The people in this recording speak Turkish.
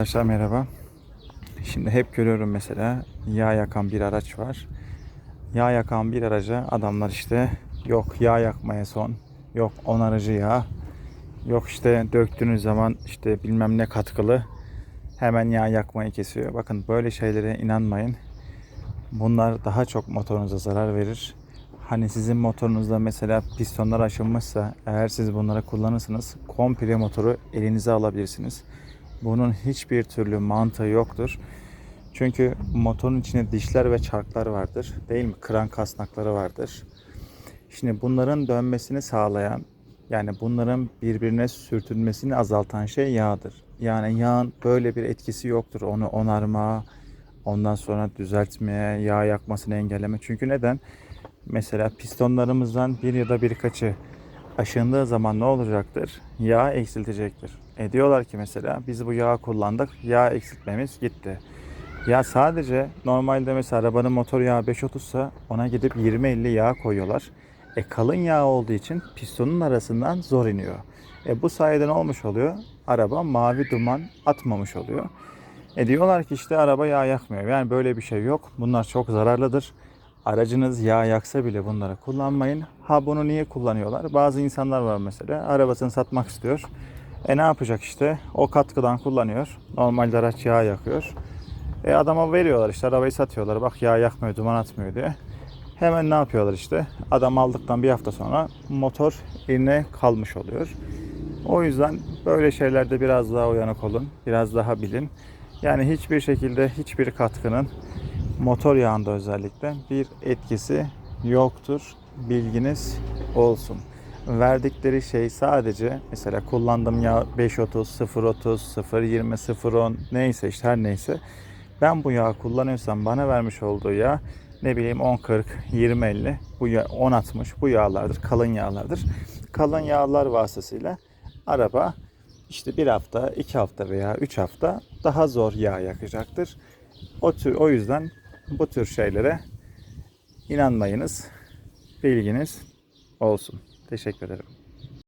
Arkadaşlar merhaba. Şimdi hep görüyorum mesela yağ yakan bir araç var. Yağ yakan bir araca adamlar işte yok yağ yakmaya son, yok onarıcı yağ, yok işte döktüğünüz zaman işte bilmem ne katkılı hemen yağ yakmayı kesiyor. Bakın böyle şeylere inanmayın. Bunlar daha çok motorunuza zarar verir. Hani sizin motorunuzda mesela pistonlar aşınmışsa eğer siz bunları kullanırsanız komple motoru elinize alabilirsiniz. Bunun hiçbir türlü mantığı yoktur. Çünkü motorun içinde dişler ve çarklar vardır. Değil mi? Kran kasnakları vardır. Şimdi bunların dönmesini sağlayan yani bunların birbirine sürtünmesini azaltan şey yağdır. Yani yağın böyle bir etkisi yoktur. Onu onarma, ondan sonra düzeltmeye, yağ yakmasını engelleme. Çünkü neden? Mesela pistonlarımızdan bir ya da birkaçı aşındığı zaman ne olacaktır? Yağ eksiltecektir. E diyorlar ki mesela biz bu yağı kullandık, yağ eksiltmemiz gitti. Ya sadece normalde mesela arabanın motor yağı 5.30 ise ona gidip 20-50 yağ koyuyorlar. E kalın yağ olduğu için pistonun arasından zor iniyor. E bu sayede ne olmuş oluyor? Araba mavi duman atmamış oluyor. E diyorlar ki işte araba yağ yakmıyor. Yani böyle bir şey yok. Bunlar çok zararlıdır. Aracınız yağ yaksa bile bunları kullanmayın. Ha bunu niye kullanıyorlar? Bazı insanlar var mesela arabasını satmak istiyor. E ne yapacak işte? O katkıdan kullanıyor. Normalde araç yağ yakıyor. E adama veriyorlar işte arabayı satıyorlar. Bak yağ yakmıyor, duman atmıyor diye. Hemen ne yapıyorlar işte? Adam aldıktan bir hafta sonra motor eline kalmış oluyor. O yüzden böyle şeylerde biraz daha uyanık olun. Biraz daha bilin. Yani hiçbir şekilde hiçbir katkının motor yağında özellikle bir etkisi yoktur. Bilginiz olsun. Verdikleri şey sadece mesela kullandığım yağ 5.30, 0.30, 0.20, 0.10 neyse işte her neyse. Ben bu yağı kullanıyorsam bana vermiş olduğu yağ ne bileyim 10.40, 20.50 bu yağ 10.60 bu yağlardır. Kalın yağlardır. Kalın yağlar vasıtasıyla araba işte bir hafta, iki hafta veya üç hafta daha zor yağ yakacaktır. O, tür, o yüzden bu tür şeylere inanmayınız. Bilginiz olsun. Teşekkür ederim.